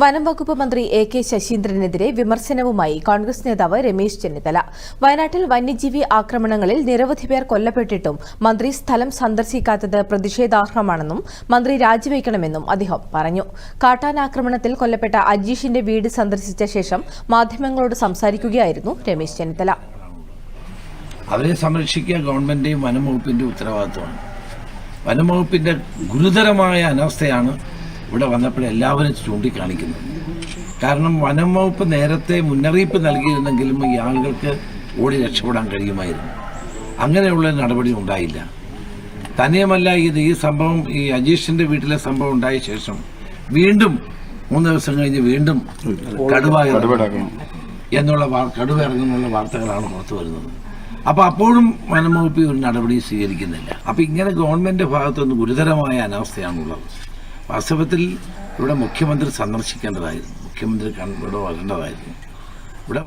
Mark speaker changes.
Speaker 1: വനം വകുപ്പ് മന്ത്രി എ കെ ശശീന്ദ്രനെതിരെ വിമർശനവുമായി കോൺഗ്രസ് നേതാവ് രമേശ് ചെന്നിത്തല. വയനാട്ടിൽ വന്യജീവി ആക്രമണങ്ങളിൽ നിരവധി പേർ കൊല്ലപ്പെട്ടിട്ടും മന്ത്രി സ്ഥലം സന്ദർശിക്കാത്തത് പ്രതിഷേധാർഹമാണെന്നും മന്ത്രി രാജിവെക്കണമെന്നും അദ്ദേഹം പറഞ്ഞു. കാട്ടാനാക്രമണത്തിൽ കൊല്ലപ്പെട്ട അജീഷിന്റെ വീട് സന്ദർശിച്ച ശേഷം മാധ്യമങ്ങളോട് സംസാരിക്കുകയായിരുന്നു രമേശ് ചെന്നിത്തല.
Speaker 2: അവരെ സംരക്ഷിക്കുക ഗവൺമെന്റിന്റെയും വകുപ്പിന്റെ ഉത്തരവാദിത്വമാണ്. വനം വകുപ്പിന്റെ ഗുരുതരമായ അനാവസ്ഥയാണ് ഇവിടെ വന്നപ്പോൾ എല്ലാവരും ചൂണ്ടിക്കാണിക്കുന്നു. കാരണം വനം വകുപ്പ് നേരത്തെ മുന്നറിയിപ്പ് നൽകിയിരുന്നെങ്കിലും ഈ ആളുകൾക്ക് ഓടി രക്ഷപ്പെടാൻ കഴിയുമായിരുന്നു. അങ്ങനെയുള്ള നടപടി ഉണ്ടായില്ല. തന്നെയുമല്ല ഇത് ഈ സംഭവം ഈ അജീഷിന്റെ വീട്ടിലെ സംഭവം ഉണ്ടായ ശേഷം വീണ്ടും മൂന്ന് ദിവസം കഴിഞ്ഞ് വീണ്ടും കടുവ എന്നുള്ള കടുവ ഇറങ്ങുന്നുള്ള വാർത്തകളാണ് പുറത്തു വരുന്നത്. അപ്പോൾ അപ്പോഴും വനം വകുപ്പ് ഒരു നടപടി സ്വീകരിക്കുന്നില്ല. അപ്പോൾ ഇങ്ങനെ ഗവൺമെന്റ് ഭാഗത്തുനിന്ന് ഗുരുതരമായ അനാവസ്ഥയാണുള്ളത്. വാസ്തവത്തിൽ ഇവിടെ മുഖ്യമന്ത്രി സന്ദർശിക്കേണ്ടതായിരുന്നു. മുഖ്യമന്ത്രി ഇവിടെ വരേണ്ടതായിരുന്നു. ഇവിടെ